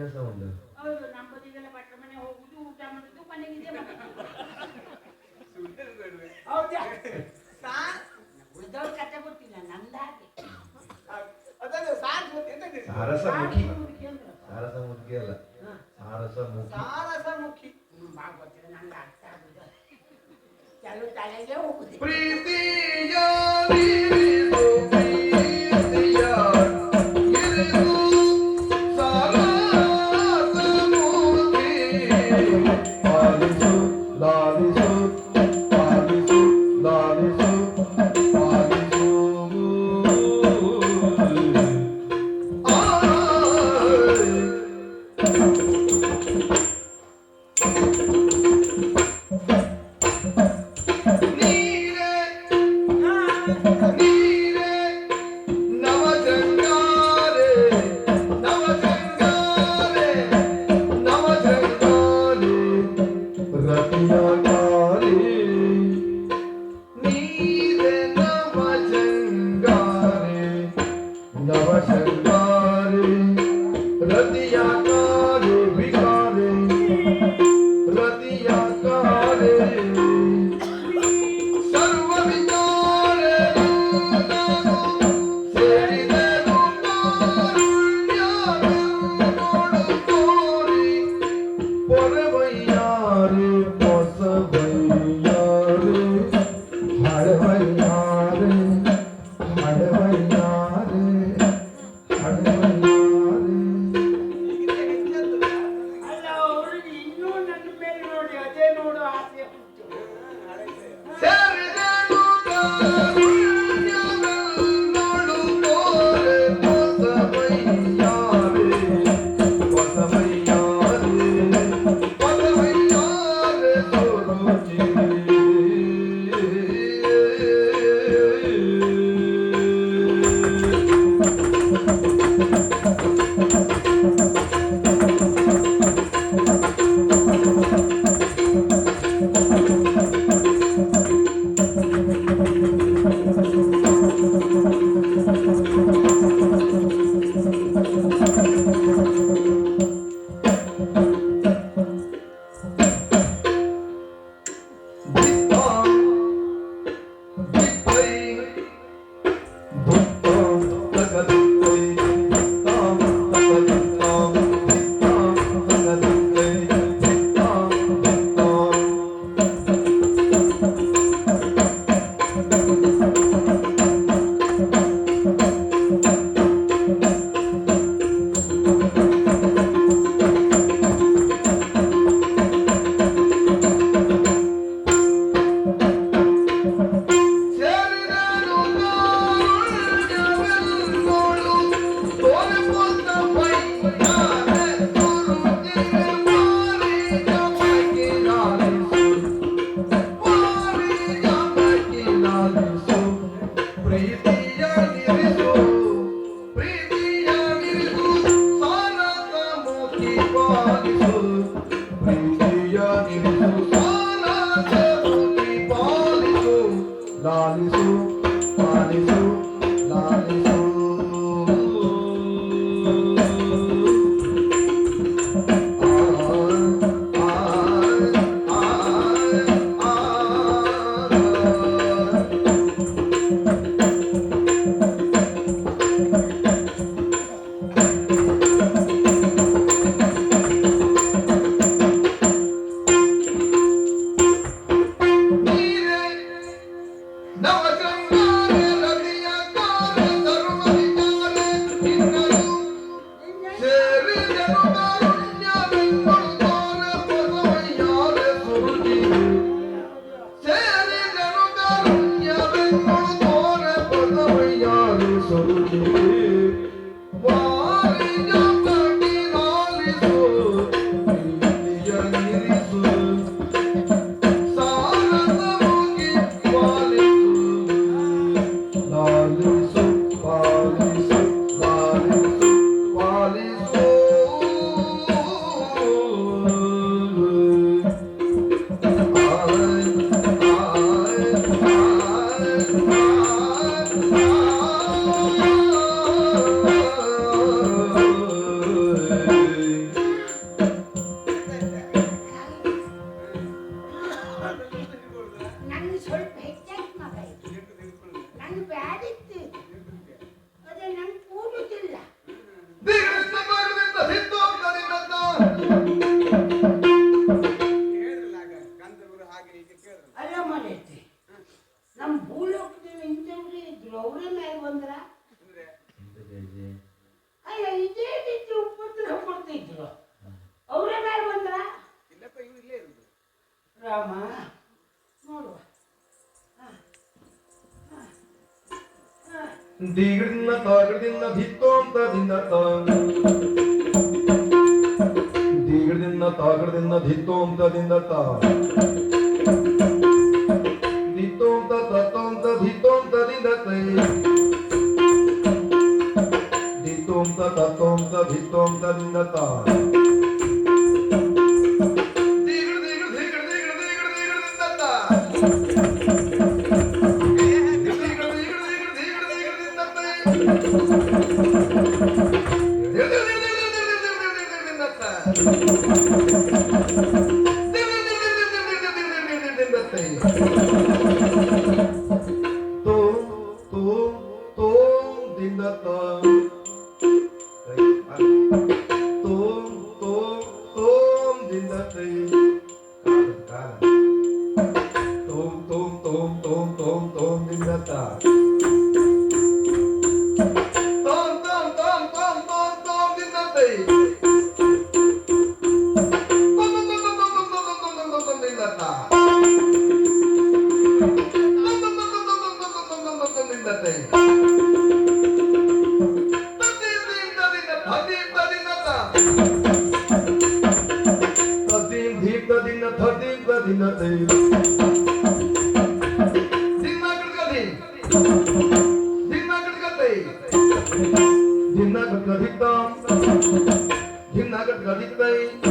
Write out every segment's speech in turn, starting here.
ಕೆಲಸ ಒಂದು. ಹೌದು ನಮ್ಮದು ಇದೆಲ್ಲ ಮನೆ ಹೋಗುದು ಊಟ ಮಾಡುದು ಮನೆಗೆ ಇದೆ ಹೌದಾ? ಉಳಿದವ್ರ ಕತೆ ಗೊತ್ತಿಲ್ಲ ನಂದ ಹಾಗೆ. ಸಾರ್ ಗೊತ್ತಿದೆ ಸಾರಸ ಮುಖಿ ಸಾರಸ ಮುಖಿ ಅಲ್ಲ. ಸಾರಸ ಮುಖಿ ಸಾರಸ ಮುಖಿ ಪ್ರೀತಿ and bad. ಗಿಡದಿಂದ ತಾ ಗಿಡದಿಂದ ಧಿತ್ತೋಂತದಿಂದ ತಾ tong dindatang ay ay tong tong tong dindatay kanan kanan tong tong tong tong tong tong dindatang थोड़ी बदी न थी दिन ना कट गई दिन ना कट गई दिन ना कट गई दिन ना कट गई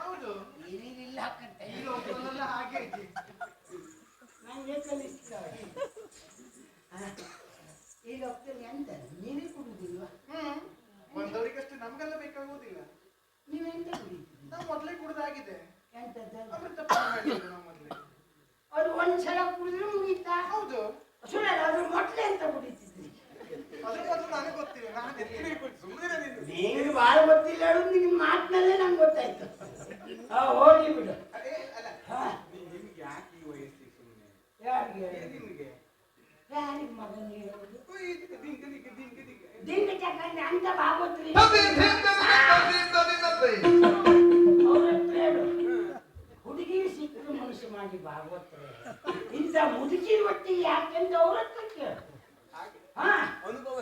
ಹೌದು ನೀರಿಲ್ಲ ಹಾಕಂತೆ ಈ ಲೋಕದಲ್ಲೆಲ್ಲ ಹಾಗೆ ನಂಗೆ ಕಲಿಸ್ತಾವ ಈ ಲೋಕದಲ್ಲಿ ಎಂತ ನೀರೇ ಕುಡುದಿಲ್ವಾ ಹ್ಮ್ ಬಂದವರಿಗಷ್ಟೇ ನಮ್ಗೆಲ್ಲ ಬೇಕಾಗುವುದಿಲ್ಲ. ನೀವೆಂತ ಕುಡಿತೀರಿ ನಾವು ಮೊದಲೇ ಕುಡ್ದಾಗಿದೆ. ಎಂತದ್ದು ಅಮೃತ ಪಾನ ಮಾಡಿದ್ರು ನಾವು ಮೊದಲೇ ಅದು ಒಂದ್ಸಲ ಕುಡಿದ್ರೆ ಮುಗೀತಾ? ಹೌದು. ಸುಳ್ಳಲ್ಲ ಅದು ಮೊಟ್ಲೆ ಅಂತ ಕುಡಿತಿದ್ರಿ ಅದ್ರ ಬದಲು ನನಗೆ ಗೊತ್ತಿಲ್ಲ ನಾನು ಎತ್ತಿನ ನಿಂಗೆ ಭಾಳ ಗೊತ್ತಿಲ್ಲ ಹೇಳೋದು ನಿನ್ನ ಮಾತಿನಲ್ಲೇ ನಂಗೆ ಗೊತ್ತಾಯ್ತು. ಹಾ ಹೋಗಿ ಬಿಡು. ಯಾರಿಗೆ? ಯಾರಿಗೆ ಮಗನಿಗೆ ಹೇಳೋದು ದಿಂಗ ಚಕ್ಕಂಡಿ ಅಂತ ಬಾಗೋತ್ರಿ ಹುಡುಗಿ ಸಿಕ್ಕರು ಮನುಷ್ಯ ಮಾಡಿ ಭಾಗವತ್ರೆ ಇಂಥ ಮುದುಕಿ ಒಟ್ಟಿ ಯಾಕೆಂದು ಅವ್ರ ಹತ್ರ ಕೇಳ. ಹಾ. ಅನುಭವ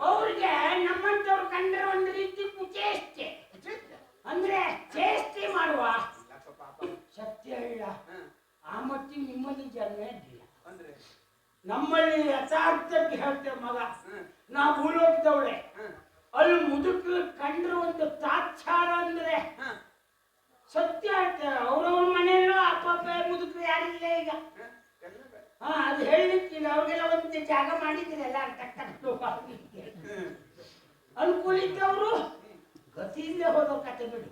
ಅವ್ರಿಗೆ ನಮ್ಮಂತವ್ರು ಕಂಡ್ರೆ ಒಂದು ರೀತಿ ಕುಚೇಷ್ಟೆ ಅಂದ್ರೆ ಚೇಷ್ಟೆ ಮಾಡುವ ಸತ್ಯ ಇಲ್ಲ. ಆ ಮಟ್ಟಿಗೆ ನಿಮ್ಮಲ್ಲಿ ಜನ್ಮ ಇದ್ದಿಲ್ಲ ಅಂದ್ರೆ ನಮ್ಮಲ್ಲಿ ಯಥಾರ್ಥಕ್ಕೆ ಹೇಳ್ತೇವೆ ಮಗ. ನಾ ಭೂಲೋಕದವಳೆ. ಅಲ್ಲಿ ಮುದುಕರು ಕಂಡ್ರೆ ಒಂದು ತಾತ್ಸಾರ ಅಂದ್ರೆ. ಸತ್ಯ ಹೇಳ್ತೇವೆ ಅವ್ರವ್ರ ಮನೆಯಲ್ಲೂ ಅಪ್ಪ ಅಪ್ಪ ಮುದುಕರು ಯಾರಿಲ್ಲ ಈಗ ಹ. ಅದು ಹೇಳಲಿಕ್ಕಿಲ್ಲ ಅವ್ರಿಗೆಲ್ಲ ಒಂದು ಜಾಗ. ಹ. ಅನುಕೂಲ ಇದ್ದವರು ಗತಿಯಿಂದ ಹೋದ ಕತೆ ಬಿಡು.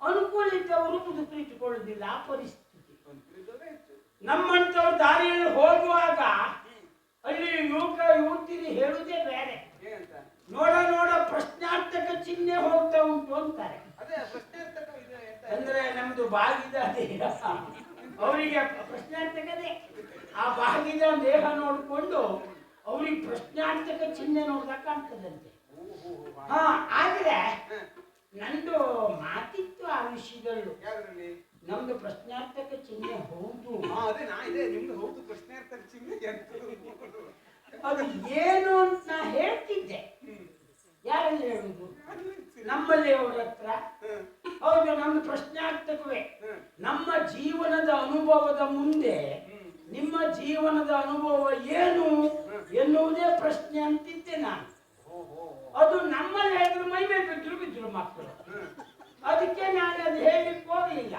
ಅನುಕೂಲ ಇದ್ದವರು ಮುದುಕರು ಇಟ್ಟುಕೊಳ್ಳುವುದಿಲ್ಲ ಆ ಪರಿಸ್ಥಿತಿ ನಮ್ಮಂತವ್ರು ದಾರಿಯಲ್ಲಿ ಹೋಗುವಾಗ ಅಲ್ಲಿ ಯುವಕ ಯುವತಿರಿ ಹೇಳುವುದೇ ಬೇರೆ ನೋಡ ನೋಡ ಪ್ರಶ್ನಾರ್ಥಕ ಚಿಹ್ನೆ ಹೋಗ್ತಾ ಉಂಟು ಅಂತಾರೆ ಅದೇ ಅಂದ್ರೆ ನಮ್ದು ಬಾಗಿದ ದೇಹ ಅವರಿಗೆ ಪ್ರಶ್ನಾರ್ಥಕದೇ ಆ ಬಾಗಿದ ದೇಹ ನೋಡಿಕೊಂಡು ಅವ್ರಿಗೆ ಪ್ರಶ್ನಾರ್ಥಕ ಚಿಹ್ನೆ ನೋಡ್ದಾಗ ಕಾಣ್ತದಂತೆ. ಹೋ, ಆದ್ರೆ ನಂದು ಮಾತಿತ್ತು ಆ ವಿಷಯದಲ್ಲೂ ನಮ್ದು ಪ್ರಶ್ನಾರ್ಥಕ ಚಿಹ್ನೆ ಹೌದು. ಹಾ ಅದೇ ನಾ ಇದೆ ನಿಮ್ದು ಹೌದು ಪ್ರಶ್ನಾರ್ಥಕ ಚಿಹ್ನೆ? ಅದು ಏನು ಅಂತ ನಾ ಹೇಳ್ತಿದ್ದೆ. ಯಾರಲ್ಲಿ ಹೇಳುದು ನಮ್ಮಲ್ಲಿ ಅವ್ರ ಹತ್ರ. ಹೌದು ನಮ್ದು ಪ್ರಶ್ನಾರ್ಥಕವೇ ಹ. ನಮ್ಮ ಜೀವನದ ಅನುಭವದ ಮುಂದೆ ನಿಮ್ಮ ಜೀವನದ ಅನುಭವ ಏನು ಎನ್ನುವುದೇ ಪ್ರಶ್ನೆ ಅಂತಿದ್ದೆ ನಾನು. ಅದು ನಮ್ಮಲ್ಲಿ ಹೇಳಿದ್ರು ಮೈ ಮೇಲೆ ಬಿದ್ರು ಬಿದ್ರು ಮಕ್ಕಳು. ಅದಕ್ಕೆ ನಾನು ಅದು ಹೇಳಿಕ್ ಹೋಗಲಿಲ್ಲ.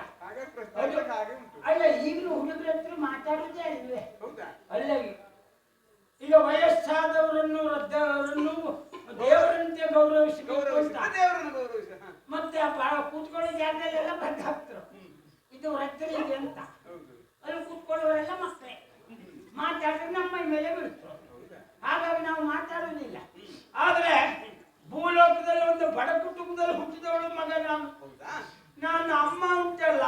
ಅಲ್ಲ ಈಗಲೂ ಹುಡುಗರ ಹತ್ರ ಮಾತಾಡೋದೇ ಅಲ್ವೇ ಅಲ್ಲ ಈಗ ವಯಸ್ಸಾದವರನ್ನು ವೃದ್ಧರನ್ನು ದೇವರಂತೆ ಗೌರವಿಸಿ ಅಂತ ದೇವರನ್ನು ಗೌರವಿಸಿ ಮತ್ತೆ ಆ ಕೂತ್ಕೊಳ್ಳೋ ಜಾಗದಲ್ಲೆಲ್ಲ ಬಂದು ಹಾಕ್ತರು ಇದು ಇದೆ ಅಂತ. ಅಲ್ಲಿ ಕೂತ್ಕೊಳ್ಳೋರೆಲ್ಲ ಮಕ್ಕಳೇ. ಮಾತಾಡಿದ್ರೆ ನಮ್ಮ ಮೇಲೆ ಬೀಳ್ತರು ಹಾಗಾಗಿ ನಾವು ಮಾತಾಡುವುದಿಲ್ಲ. ಆದ್ರೆ ಭೂಲೋಕದಲ್ಲಿ ಒಂದು ಬಡ ಕುಟುಂಬದಲ್ಲಿ ಹುಟ್ಟಿದವಳು ಮಗ ನಾನು. ನನ್ನ ಅಮ್ಮ ಅಂತಲ್ಲ.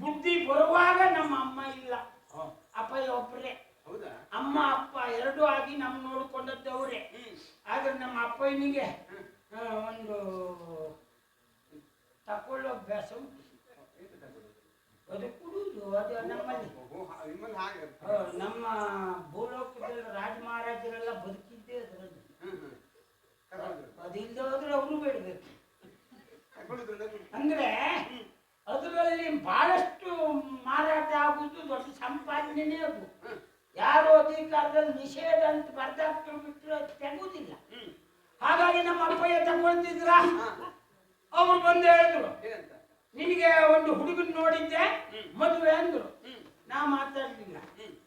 ಬುದ್ಧಿ ಬರುವಾಗ ನಮ್ಮ ಅಮ್ಮ ಇಲ್ಲ. ಅಪ್ಪ ಒಬ್ಬರೇ ಅಮ್ಮ ಅಪ್ಪ ಎರಡು ಆಗಿ ನಮ್ ನೋಡ್ಕೊಂಡದ್ದು ಅವರೇ. ಆದ್ರೆ ನಮ್ಮ ಅಪ್ಪನಿಗೆ ಒಂದು ತಕೊಳ್ಳೋ ಅಭ್ಯಾಸ ಅದು ಕುಡುವುದು ಅದು ನಮ್ಮಲ್ಲಿ. ನಮ್ಮ ಭೂಲೋಕದಲ್ಲಿ ರಾಜ ಮಹಾರಾಜರೆಲ್ಲ ಬದುಕಿದ್ದೇ ಅದರಲ್ಲಿ. ಅದಿಲ್ಲದೆ ಹೋದ್ರೆ ಅವರು ಬೇಡಬೇಕು. ಅಂದ್ರೆ ಅಂದ್ರೆ ಅದರಲ್ಲಿ ಬಹಳಷ್ಟು ಮಾರಾಟ ಆಗುದು ದೊಡ್ಡ ಸಂಪಾದನೆ ಅದು. ಯಾರು ಅಧಿಕಾರದಲ್ಲಿ ನಿಷೇಧ ಅಂತ ಬರ್ದಾಕ್ತು ಬಿಟ್ಟರು ಹ್ಮ್. ಹಾಗಾಗಿ ನಮ್ಮ ಅಪ್ಪಯ್ಯ ತಗೊಳ್ತಿದ್ರ. ಅವ್ರು ಬಂದು ಹೇಳಿದ್ರು ನಿನಗೆ ಒಂದು ಹುಡುಗನ್ ನೋಡಿದ್ದೆ ಮದುವೆ ಅಂದ್ರು. ನಾ ಮಾತಾಡ್ಲಿಲ್ಲ.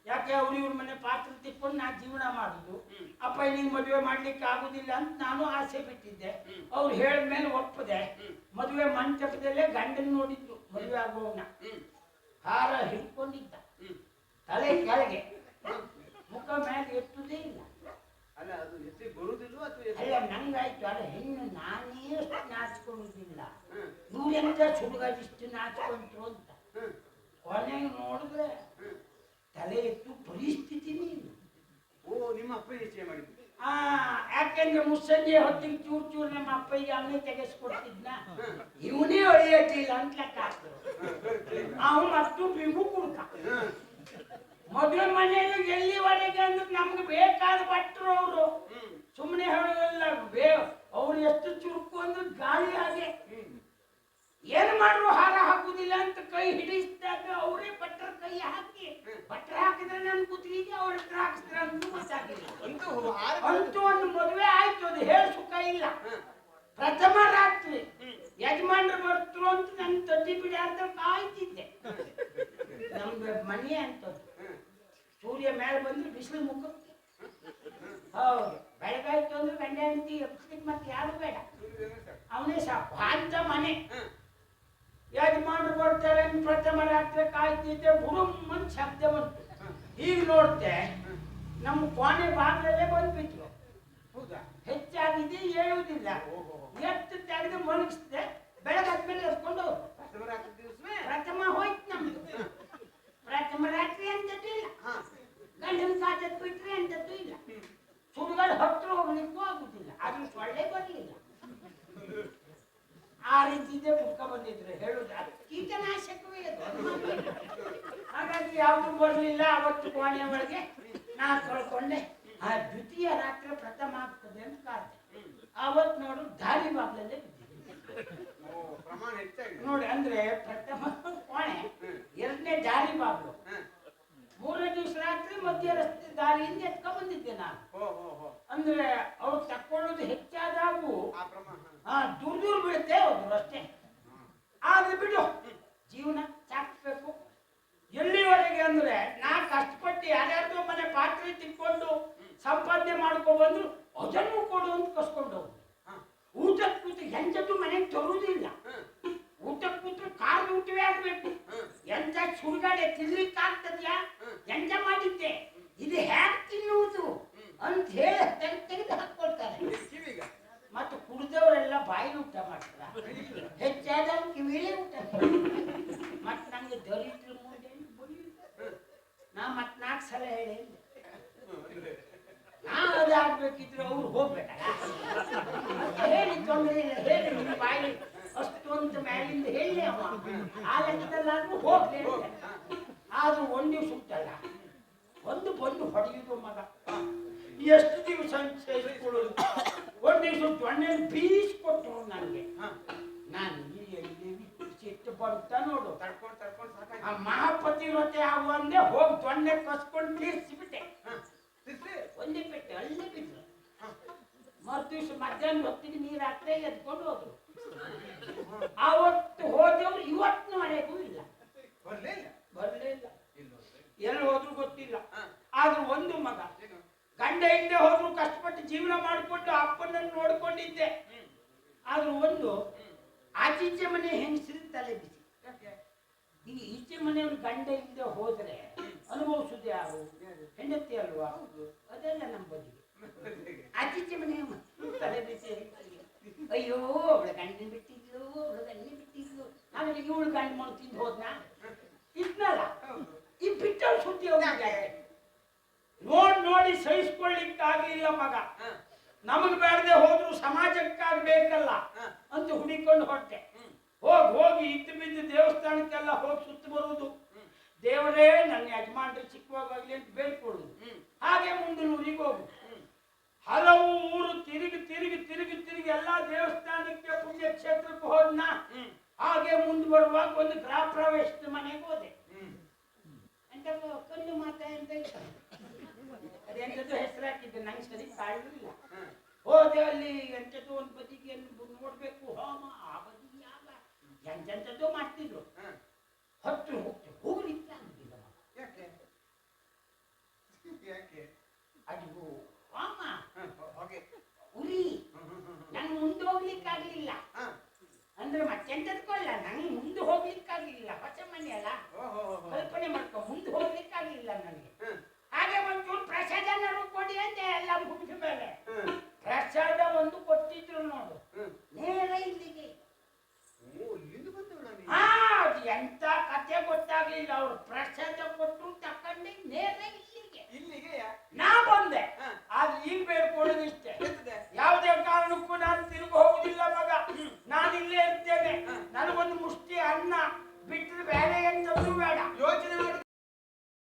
ಯಾಕೆ ಅವ್ರು ಇವ್ರ ಮನೆ ಪಾತ್ರ ತಿಕ್ಕೊಂಡು ನಾ ಜೀವನ ಮಾಡುದು. ಅಪ್ಪ ನೀನ್ ಮದುವೆ ಮಾಡ್ಲಿಕ್ಕೆ ಆಗುದಿಲ್ಲ ಅಂತ ನಾನು ಆಸೆ ಬಿಟ್ಟಿದ್ದೆ. ಅವ್ರು ಹೇಳಿದ್ಮೇಲೆ ಒಪ್ಪದೆ. ಮದುವೆ ಮಂಟಪದಲ್ಲೇ ಗಂಡನ್ ನೋಡಿದ್ರು ಮದುವೆ ಆಗುವವನ್ನ. ಹಾರ ಹಿಡ್ಕೊಂಡಿದ್ದ ತಲೆ ಕೆಳಗೆ ಮುಖ ಮೇಲೆ ಎತ್ತುದೇ ಇಲ್ಲ. ಅಲ್ಲ ಅದು ಎತ್ತಿ ಬರುದಿಲ್ಲ ಅಥವಾ ಅಲ್ಲ ನಂಗಾಯ್ತು. ಅಲ್ಲ ಹೆಣ್ಣು ನಾನೇ ಅಷ್ಟು ನಾಚಿಕೊಳ್ಳುವುದಿಲ್ಲ. ಹ್ಮ್. ಸುಡುಗ ಇಷ್ಟು ಅಂತ. ಕೊನೆಗೆ ನೋಡಿದ್ರೆ ತಲೆ ಎತ್ತು ಪರಿಸ್ಥಿತಿನೇ ಇಲ್ಲ ಓ ನಿಮ್ಮ ಅಪ್ಪ ನಿಶ್ಚಯ ಮಾಡಿದ್ರು ಆ ಯಾಕೆಂದ್ರೆ ಮುಸ್ಸಂಜೆ ಹೊತ್ತಿಗೆ ಚೂರ್ ಚೂರ್ ನಮ್ಮ ಅಪ್ಪಯ್ಯ ಅವನೇ ತೆಗೆಸ್ಕೊಡ್ತಿದ್ನ. ಇವನೇ ಹೊಳೆಯಟ್ಟಿಲ್ಲ ಅಂತ ಹಾಕ್ದ್ರು ಅವನು ಮತ್ತು ಬಿಗು ಕುಡ್ಕ. ಹ್ಮ್. ಮನೆಯಲ್ಲಿ ಮನೆಯಲ್ಲಿ ಎಲ್ಲಿವರೆಗೆ ಅಂದ್ರೆ ನಮ್ಗೆ ಬೇಕಾದ ಪಟ್ಟರು ಅವರು. ಸುಮ್ಮನೆ ಹೇಳೋದಲ್ಲ ಬೇ ಅವ್ರು ಎಷ್ಟು ಚುರುಕು ಅಂದ್ರೆ ಗಾಳಿ ಹಾಗೆ. ಏನ್ ಮಾಡ್ರು ಹಾರ ಹಾಕುದಿಲ್ಲ ಅಂತ ಕೈ ಹಿಡಿಸಿದಾಗ ಅವರೇ ಭಟ್ರ ಕೈ ಹಾಕಿ. ಭಟ್ರ ಹಾಕಿದ್ರೆ ನನ್ ಕುತ್ತಿಗೆ ಅವ್ರ ಹತ್ರ ಹಾಕಿಸ್ತಾರೆ ಅಂತ ಗೊತ್ತಾಗಿಲ್ಲ. ಅಂತೂ ಅಂತೂ ಒಂದು ಮದುವೆ ಆಯ್ತು ಅದು ಹೇಳ ಸುಖ ಇಲ್ಲ. ಪ್ರಥಮ ರಾತ್ರಿ ಯಜಮಾನ್ರು ಬರ್ತರು ಅಂತ ನನ್ನ ತಟ್ಟಿ ಅಂತ ಕಾಯ್ತಿದ್ದೆ. ನಮ್ದು ಮನೆ ಹ್ಮ್. ಸೂರ್ಯ ಮೇಲೆ ಬಂದ್ರೆ ಬಿಸಿಲು ಮುಖ. ಹೌದು. ಬೆಳಗಾಯ್ತು ಅಂದ್ರೆ ಗಂಡ ಹೆಂಡತಿ ಎಪ್ಸ್ಲಿಕ್ಕೆ ಮತ್ತೆ ಯಾರು ಬೇಡ. ಅವನೇ ಸಾಕು. ಅಂತ ಮನೆ. ಯಜಮಾನರು ಬರ್ತಾರೆ ಪ್ರಥಮ ರಾತ್ರಿ ಕಾಯ್ತಿದ್ದೆ ಬುರುಂ ಅಂತ ಶಬ್ದ ಬಂತು. ಈಗ ನೋಡ್ತೆ ನಮ್ಮ ಕೋಣೆ ಬಾಗಿಲಲ್ಲೇ ಬಂದ್ಬಿಟ್ರು. ಹೌದಾ? ಹೆಚ್ಚಾಗಿದೆ ಹೇಳುವುದಿಲ್ಲ. ಎತ್ತು ತೆಗೆದು ಮಲಗಿಸ್ದೆ ಬೆಳಗಾದ್ಮೇಲೆ ಎತ್ಕೊಂಡು ಪ್ರಥಮ ಹೋಯ್ತು. ಪ್ರಥಮ ರಾತ್ರಿ ಅಂತದ್ದು ಇಲ್ಲ. ಗಂಡನ ಕಾಟದ್ ಬಿಟ್ರೆ ಅಂತದ್ದು ಇಲ್ಲ. ಸುಡುಗಳು ಹತ್ರ ಹೋಗ್ಲಿಕ್ಕೂ ಆಗುದಿಲ್ಲ. ಅದು ಸೊಳ್ಳೆ ಬರಲಿಲ್ಲ. ಆ ರೀತಿದೆ ಮುಖ ಬಂದಿದ್ರು ಹೇಳುದು ಕೀಟನಾಶಕವೇ ಹಾಗಾಗಿ ಯಾವುದು ಬರಲಿಲ್ಲ ಅವತ್ತು ಕೋಣೆ ಒಳಗೆ ನಾ ಕಳ್ಕೊಂಡೆ. ಆ ದ್ವಿತೀಯ ರಾತ್ರಿ ಪ್ರಥಮ ಆಗ್ತದೆ ಅಂತ ಕಾದೆ ಅವತ್ತು ನೋಡು ದಾರಿ ಬಾಗ್ಲಲ್ಲೇ ಬಿದ್ದಿದ್ದೆ ಓ ಪ್ರಮಾಣ ಹೆಚ್ಚಾಗಿದೆ ನೋಡಿ ಅಂದ್ರೆ ಪ್ರಥಮ ಕೋಣೆ ಎರಡನೇ ದಾರಿ ಬಾಬು ಹ. ಮೂರನೇ ದಿವಸ ರಾತ್ರಿ ಮಧ್ಯ ರಸ್ತೆ ದಾರಿಯಿಂದ ಎತ್ಕೊಂಡ್ ಬಂದಿದ್ದೆ ನಾನು. ಹೋ ಹೋ ಹೋ. ಅಂದ್ರೆ ಅವ್ರು ತಕ್ಕೊಳ್ಳೋದು ಹೆಚ್ಚಾದಾಗೂ ಆ ದೂರ ದೂರ ಬೀಳುತ್ತೆ ಹೋದ್ರು ಅಷ್ಟೇ. ಆದ್ರೆ ಬಿಡು ಜೀವನ ಸಾಕಿಸ್ಬೇಕು ಎಲ್ಲಿವರೆಗೆ ಅಂದ್ರೆ ನಾ ಕಷ್ಟಪಟ್ಟು ಯಾರ್ಯಾರ್ದೋ ಮನೆ ಪಾತ್ರೆ ತಿಕ್ಕೊಂಡು ಸಂಪಾದನೆ ಮಾಡ್ಕೊ ಬಂದ್ರು ಅದನ್ನು ಕೊಡು ಅಂತ ಕಸ್ಕೊಂಡು ಊಟಕ್ಕೆ ಕೂತು ಎಂಥದ್ದು ಮನೆಗೆ ತರುವುದಿಲ್ಲ. ಊಟಕ್ಕೆ ಕೂತು ಕಾರ್ ಊಟವೇ ಆಗ್ಬೇಕು. ಎಂತ ಸುಡುಗಾಡೆ ತಿನ್ಲಿಕ್ಕೆ ಆಗ್ತದ್ಯಾ ಹ್ಮ್. ಎಂತ ಮಾಡಿದ್ದೆ. ಇದು ಹ್ಯಾಕ್ ತಿನ್ನುವುದು ಅಂತ ಹೇಳಿ ತೆಗ್- ತೆಗೆದು ಹಾಕೊಳ್ತಾರೆ ಮತ್ತು ಕುಡಿದವರೆಲ್ಲ ಬಾಯಿಲಿ ಊಟ ಮಾಡ್ತಾರ? ಹೆಚ್ಚಾದ ಕಿವಿಲೇ ಊಟ ಮತ್ತೆ ನಂಗೆ ದರಿದ್ರ ನಾ ಮತ್ತೆ ನಾಲ್ಕು ಸಲ ಹೇಳಿ ನಾ ಅದಾಗ್ಬೇಕಿದ್ರೆ ಅವ್ರು ಹೋಗ್ಬೇಕಲ್ಲ? ಹೇಳಿ ತೊಂದರೆ ಇಲ್ಲ ಹೇಳಿ ನಿಮ್ಮ ಬಾಯಿ ಅಷ್ಟೊಂದು ಮ್ಯಾಲಿಂದ ಹೇಳಿ ಅವ ಆ ಲೆಕ್ಕದಲ್ಲಾದ್ರೂ ಹೋಗ್ಲಿ ಅಂದೆ. ಆದ್ರೂ ಒಂದ್ ದಿವ್ಸ ಉಂಟಲ್ಲ. ಒಂದು ಬಂದು ಹೊಡೆಯುವುದು ಮಗ. ಎಷ್ಟು ದಿವಸ ಸಹಿಸ್ಕೊಳ್ಳೋದು ಒಂದ್ ದಿವಸ ದೊಣ್ಣೆ ಬೀಸ್ಕೊಟ್ರು ನನಗೆ. ನಾನು ಸಿಟ್ಟು ಬಂತ ನೋಡು. ತಡ್ಕೊಂಡು ತಡ್ಕೊಂಡು ಮಹಾಪತಿ ವ್ರತೆ ಆಗುವಂದೆ ಹೋಗಿ ದೊಣ್ಣೆ ಕಸ್ಕೊಂಡು ತೀರಿಸಿಬಿಟ್ಟೆ ಒಂದೇ ಪೆಟ್ಟೆ ಅಲ್ಲೇ ಬಿದ್ರು ಮರು ದಿವಸ ಮಧ್ಯಾಹ್ನ ಹೊತ್ತಿಗೆ ನೀರು ಹಾಕ್ರೆ ಎದ್ಕೊಂಡು ಹೋದ್ರು. ಆವತ್ತು ಹೋದವ್ರು ಇವತ್ತಿನವರೆಗೂ ಇಲ್ಲ. ಬರ್ಲೇ ಇಲ್ಲ. ಬರಲೇ ಇಲ್ಲ. ಎಲ್ಲಿ ಹೋದ್ರು ಗೊತ್ತಿಲ್ಲ. ಆದ್ರೂ ಒಂದು ಮಗ. ಗಂಡ ಹಿಂದೆ ಹೋದ್ರು ಕಷ್ಟಪಟ್ಟು ಜೀವನ ಮಾಡಿಕೊಂಡು ಅಪ್ಪನನ್ನು ನೋಡ್ಕೊಂಡಿದ್ದೆ. ಆದ್ರೂ ಒಂದು ಆಚೀಚೆ ಮನೆ ಹೆಂಗಸ್ರಿ ತಲೆ ಬಿಸಿ. ಈ ಈಗ ಈಚೆ ಮನೆಯವ್ರು ಗಂಡ ಇಲ್ಲದೆ ಹೋದ್ರೆ ಅನುಭವಿಸುದು ಯಾರು? ಹೆಂಡತಿ ಅಲ್ವಾ? ಅದೆಲ್ಲ ನಮ್ಮ ಬದಿಗೆ. ಆಚೀಚೆ ಮನೆ ತಲೆ ಬಿಸಿ ಅಯ್ಯೋ ಅವಳ ಗಂಡನ ಬಿಟ್ಟಿದ್ಲು ಅವಳ ಗಂಡನ ಬಿಟ್ಟಿದ್ಲು. ಆಮೇಲೆ ಇವಳು ಗಂಡ ಮಾಡಿ ತಿಂದು ಹೋದ್ನಾ? ಇದ್ನಲ್ಲ? ಈ ಬಿಟ್ಟವ್ರ ಸುದ್ದಿ ನೋಡ್ ನೋಡಿ ಸಹಿಸ್ಕೊಳ್ಳಿಕ್ಕಾಗ್ಲಿಲ್ಲ ಮಗ. ನಮಗ್ ಬೇಡದೆ ಹೋದ್ರು ಸಮಾಜಕ್ಕಾಗ್ಬೇಕಲ್ಲ. ಅಂತ ಹುಡಿಕೊಂಡು ಹೊಟ್ಟೆ. ಹೋಗಿ ಹೋಗಿ ಇದ್ದು ಬಿದ್ದು ದೇವಸ್ಥಾನಕ್ಕೆಲ್ಲ ಹೋಗಿ ಸುತ್ತ ಬರುವುದು. ದೇವರೇ ನನ್ನ ಯಜಮಾನ್ರು ಚಿಕ್ಕವಾಗಲಿ ಅಂತ ಬೇಡ್ಕೊಳ್ಳುದು. ಹಾಗೆ ಮುಂದಿನ ಊರಿಗೆ ಹೋಗು. ಹಲವು ಊರು ತಿರುಗಿ ತಿರುಗಿ ತಿರುಗಿ ತಿರುಗಿ ಎಲ್ಲಾ ದೇವಸ್ಥಾನಕ್ಕೆ ಪುಣ್ಯಕ್ಷೇತ್ರಕ್ಕೆ ಹೋದ್ನ. ಹಾಗೆ ಮುಂದೆ ಬರುವಾಗ ಒಂದು ಗೃಹ ಪ್ರವೇಶದ ಮನೆಗೆ ಹೋದೆ. ಹ್ಮ್. ಅಂತ ಕಲ್ಲು ಮಾತಾ ಅಂತ ಅದೆಂಥದ್ದು ಹೆಸರು ಹಾಕಿದ್ದೆ ನಂಗೆ ಸರಿ ಕಾಣಲಿಲ್ಲ ಹ. ಹೋದೆ ಅಲ್ಲಿ ಎಂಥದ್ದು ಒಂದು ಬದಿಗೆ ಅಲ್ಲಿ ನೋಡ್ಬೇಕು. ಹೋಮ ಆ ಬದಿಗೆ ಆಗ ಎಂತೆಂಥದ್ದು ಹೋಗ್ಲಿಕ್ಕೆ ಆಗಲಿಲ್ಲ ಯಾಕೆ? ಯಾಕೆ? ಅದು ವಾಮ ಹಾಗೆ. ಉರಿ ನಾನು ಮುಂದೆ ಹೋಗ್ಲಿಕ್ಕೆ ಆಗ್ಲಿಲ್ಲ ಅಂದ್ರೆ ಮತ್ತೆಂತದ್ಕೊಲ್ಲ ನಂಗೆ ಮುಂದೆ ಹೋಗ್ಲಿಕ್ಕೆ